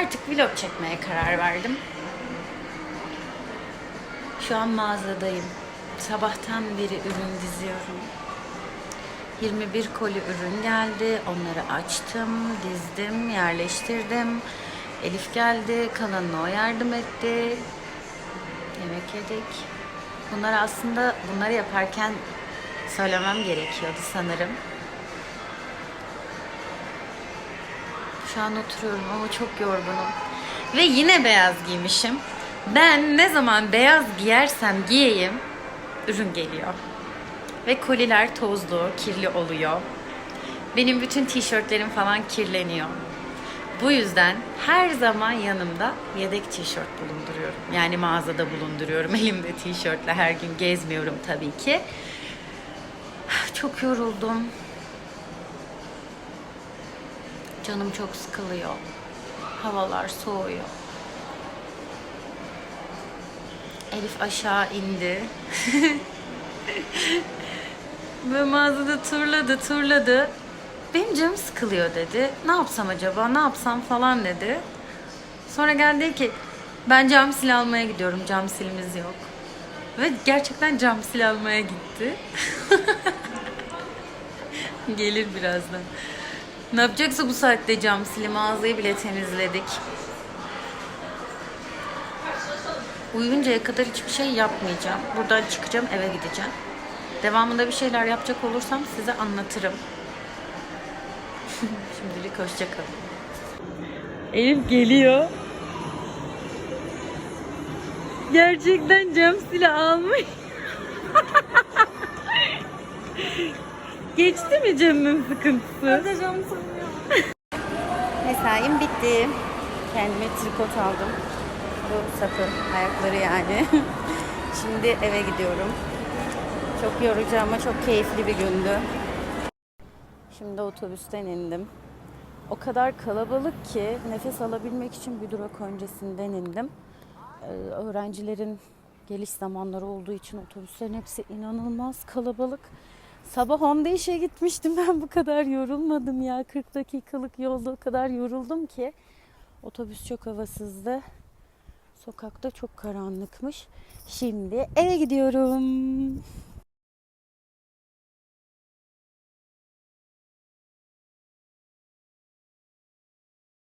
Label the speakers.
Speaker 1: birazcık vlog çekmeye karar verdim. Şu an mağazadayım. Sabahtan beri ürün diziyorum. 21 koli ürün geldi. Onları açtım, dizdim, yerleştirdim. Elif geldi, kalanına o yardım etti. Yemek yedik. Bunlar aslında bunları yaparken söylemem gerekiyordu sanırım. Şu an oturuyorum ama çok yorgunum. Ve yine beyaz giymişim. Ben ne zaman beyaz giyersem giyeyim ürün geliyor. Ve koliler tozlu, kirli oluyor. Benim bütün tişörtlerim falan kirleniyor. Bu yüzden her zaman yanımda yedek tişört bulunduruyorum. Yani mağazada bulunduruyorum. Elimde tişörtle her gün gezmiyorum tabii ki. Çok yoruldum. Canım çok sıkılıyor. Havalar soğuyor. Elif aşağı indi. Ve mağazada turladı turladı. Benim canım sıkılıyor dedi. Ne yapsam acaba ne yapsam falan dedi. Sonra geldi ki ben cam sil almaya gidiyorum. Cam silimiz yok. Ve gerçekten cam sil almaya gitti. Gelir birazdan. Ne yapacaksa bu saatte cam sili mağazayı bile temizledik. Uyuyuncaya kadar hiçbir şey yapmayacağım. Buradan çıkacağım eve gideceğim. Devamında bir şeyler yapacak olursam size anlatırım. Şimdilik hoşçakalın. Elif geliyor. Gerçekten cam sili almış. Geçti mi camın sıkıntısı? Mesaim bitti. Kendime trikot aldım. Bu sapın ayakları yani. Şimdi eve gidiyorum. Çok yorucu ama çok keyifli bir gündü. Şimdi otobüsten indim. O kadar kalabalık ki nefes alabilmek için bir durak öncesinden indim. Ee, öğrencilerin geliş zamanları olduğu için otobüslerin hepsi inanılmaz kalabalık. Sabah 10'da işe gitmiştim ben bu kadar yorulmadım ya. 40 dakikalık yolda o kadar yoruldum ki. Otobüs çok havasızdı. Sokakta çok karanlıkmış. Şimdi eve gidiyorum.